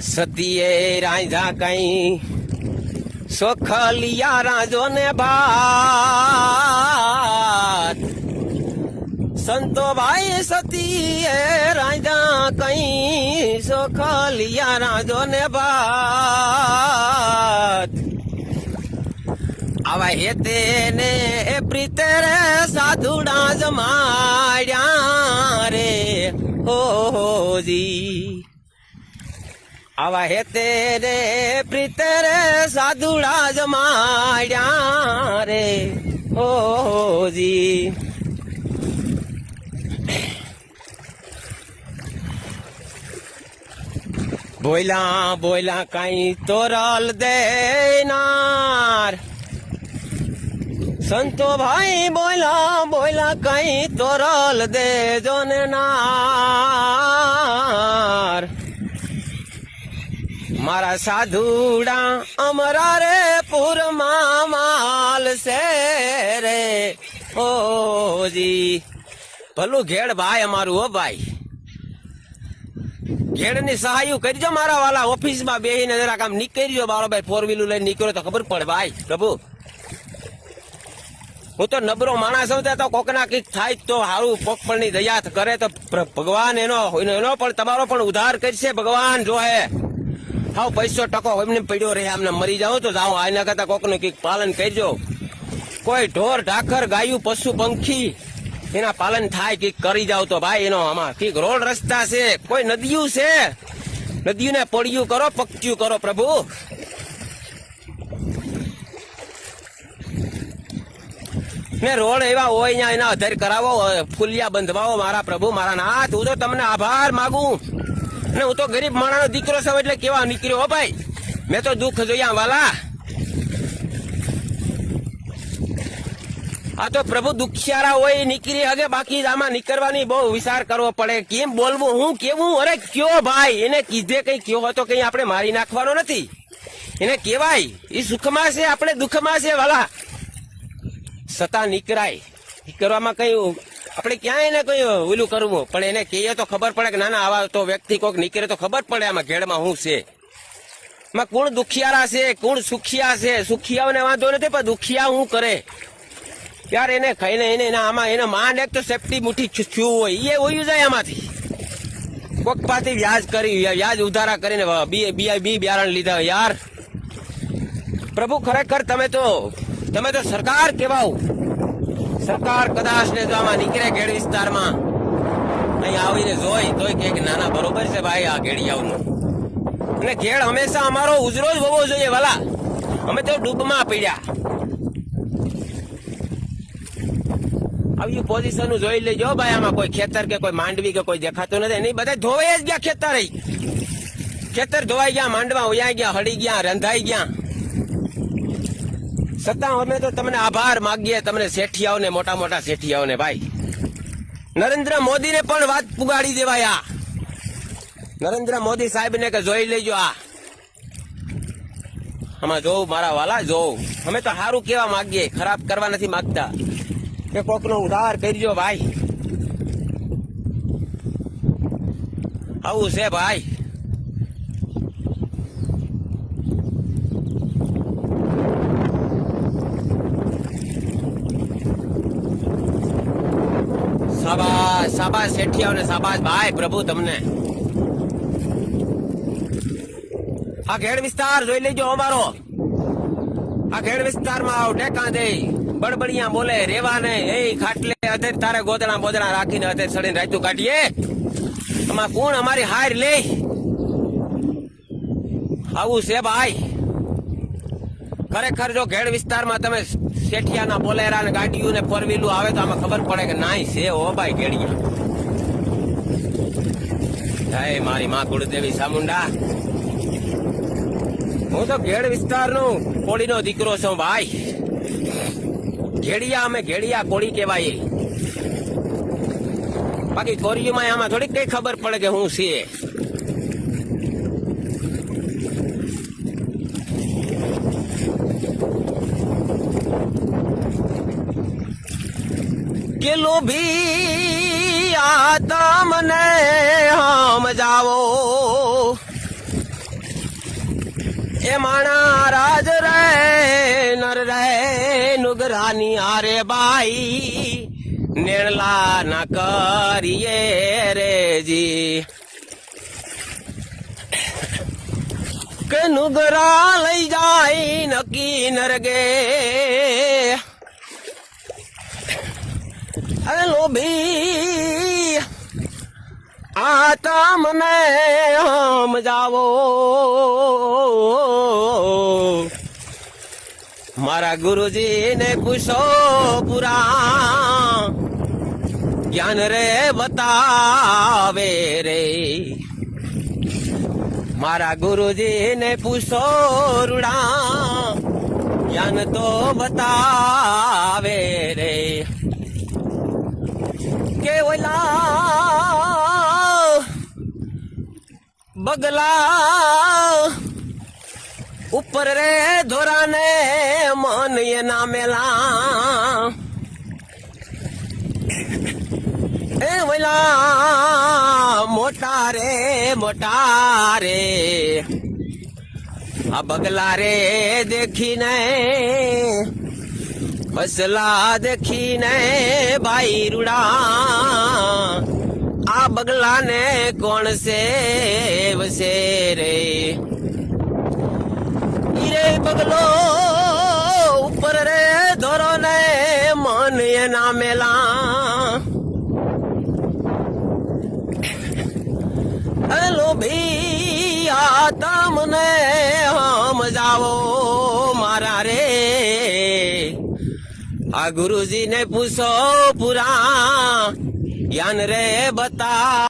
સતીએ રાંધા કઈ? સોખલિયા રાજો ને ભાત. સંતો ભાઈ સતીએ રાંધા કઈ? સોખલિયા રાજો ને ભાત. આવા હેતે ને પ્રીતે રે સાધુડા જમાડ્યા હોજી આવા હેતે રે પ્રીતર સાધુડા જમાડ્યા રે. હોજી બોયલા બોયલા કઈ તોરલ દેનાર સંતો ભાઈ બોલા બોલા કઈ તોરલ દેજો ને મારા સાધુડા અમરા રે પૂરમાં માલ છે રે. ઓજી ભલું ઘેડ ભાઈ અમારું હો ભાઈ. ઘેડની સહાયું કરજો મારા વાલા ઓફિસમાં બેહીને જરાક આમ નીકળજો મારો ભાઈ ફોર વ્હીલર લઈને નીકળ્યો તો ખબર પડે ભાઈ, પ્રભુ. હું તો નબરો માણસ હું તો કોકના કંઈક થાય તો સારું કોક પણ ની દયા કરે તો ભગવાન એનો એનો પણ તમારો પણ ઉધાર કરશે ભગવાન, જો હે. હાવ પૈસો ટકો એમને પડ્યો રહે, આમને મરી જાવ તો જાઓ આના કરતા કોકનું કંઈક પાલન કરજો. કોઈ ઢોર, ઢાખર, ગાયું, પશુ, પંખી, એના પાલન થાય કંઈક કરી જાવ તો ભાઈ, એનો આમાં કંઈક રોડ રસ્તા છે, કોઈ નદીયું છે. નદીઓને પડ્યું કરો પક્યું કરો પ્રભુ. ને રોડ એવા હોય અહીંયા એના અધર કરાવો ફુલિયા બંધવાઓ, મારા પ્રભુ, મારા નાથ, હું તો તમને આભાર માગું. અને હું તો ગરીબ માણાનો દીકરો છું, એટલે કેવા નીકળ્યો હો ભાઈ? મેં તો દુઃખ જોયા વાલા. આ તો પ્રભુ દુખિયારા હોય નીકળી હગે, બાકી આમાં નીકળવાની બહુ વિચાર કરવો પડે. કેમ બોલવું, હું કેવું? અરે કયો ભાઈ? એને કીધે કઈ કયો હતો કઈ આપણે મારી નાખવાનો નથી. એને કેવાય એ સુખમાં છે, આપણે દુઃખમાં છે, વાલા. સતા નીકળાય. નીકળવામાં કઈ આપણે ક્યાં એને કઈ ઓલું કરવું? પણ એને કહીએ તો ખબર પડે કે ના ના, આવા તો વ્યક્તિ કોઈક નીકળે તો ખબર પડે આમાં ઘેડમાં શું છે. માં કોણ દુખિયારા છે? કોણ સુખિયા છે? સુખિયાઓને વાંધો નથી, પણ દુખિયા હું કરે? યાર એને ખાઈને એને એના આમાં એને માંડ એક તો સેફટી મુઠ્ઠી થયું હોય. એ ઓયું જાય આમાંથી. કોક પાથી વ્યાજ કરી વ્યાજ ઉધારા કરીને, બી બી બિયારણ લીધા યાર, પ્રભુ ખરેખર તમે તો તમે તો સરકાર કેવાઓ સરકાર કદાચ ને જો નીકળે ઘેડ વિસ્તારમાં, અહીં આવીને જોઈ, તોય કે ના ના બરોબર છે ભાઈ આ ઘેડિયાઓનું. અને ઘેડ હંમેશા અમારો ઉજરો જ હોવો જોઈએ, વાલા. અમે તો ડૂબમાં પીડ્યા. આવી પોઝિશન જોઈ લેજો ભાઈ, આમાં કોઈ ખેતર કે કોઈ માંડવી કે કોઈ દેખાતું નથી. નહીં બધા ધોવાઈ જ ગયા ખેતર. ખેતર ધોવાઈ ગયા, માંડવા ઉયાઈ ગયા, હળી ગયા, રંધાઈ ગયા. છતાં અમે તો તમને આભાર માગીએ, તમને શેઠિયાઓને, મોટા મોટા શેઠિયાઓને ભાઈ. નરેન્દ્ર મોદીને પણ વાત પુગાડી દેવાય આ. નરેન્દ્ર મોદી સાહેબને કે જોઈ લેજો આ. આમાં જોઉં, મારા વાલા જોઉં. અમે તો સારું કેવા માગીએ, ખરાબ કરવા નથી માગતા. કે કોકનો ઉધાર કરજો ભાઈ. આવું છે ભાઈ. આ ઘેડ વિસ્તાર જોઈ લેજો અમારો. આ ઘેડ બોલે, રેવા ને. એ ખાટલે અધેર તારે ગોદડા બોદડા રાખીને અધેર સડીને રાતું કાઢીએ. આમાં કોણ અમારી હાર લે? આવું છે, ભાઈ. ખરેખર જો ઘેડ વિસ્તારમાં તમે શેઠિયાના બોલેરા ને ગાડીઓ ને ફોર વ્હીલું આવે તો આમાં ખબર પડે કે નાઈ છે ઓ ભાઈ ઘેડિયા. જય મારી માં કુળદેવી સામુંડા. હું તો ઘેડ વિસ્તારનો કોળીનો દીકરો છું ભાઈ. ઘેડિયા અમે ઘેડિયા કોળી કહેવાય. બાકી કોરીઓમાં આમાં થોડીક કઈ ખબર પડે કે હું છે. કે લોભી આ તમને સમજાવો એ માણા રાજ રે, નર રે, નુગરાની આરે બાઈ. નેણલા ના કરીએ રેજી કે નુગરા લઈ જાય નકી નરગે. અરે લોભી આ તમને સમજાવો. મારા ગુરુજીને પૂછો પુરા જ્ઞાન રે બતાવે રે. મારા ગુરુજીને પૂછો રૂડા જ્ઞાન તો બતા કે ઓલા બગલા ઉપર રે ધોરાને મન એના મેલા. એ ઓલા મોટા રે મોટા રે. આ બગલા રે દેખીને બસલા દેખીને ભાઈ રૂડા આ બગલાને કોણ સેવશે રે? ઈ રે બગલો ઉપર રે ધોરો ને મન એના મેલા. હેલો ભી આ તમને સમજાવો મારા આ ગુરુજીને પૂછો પુરા જ્ઞાન રે બતા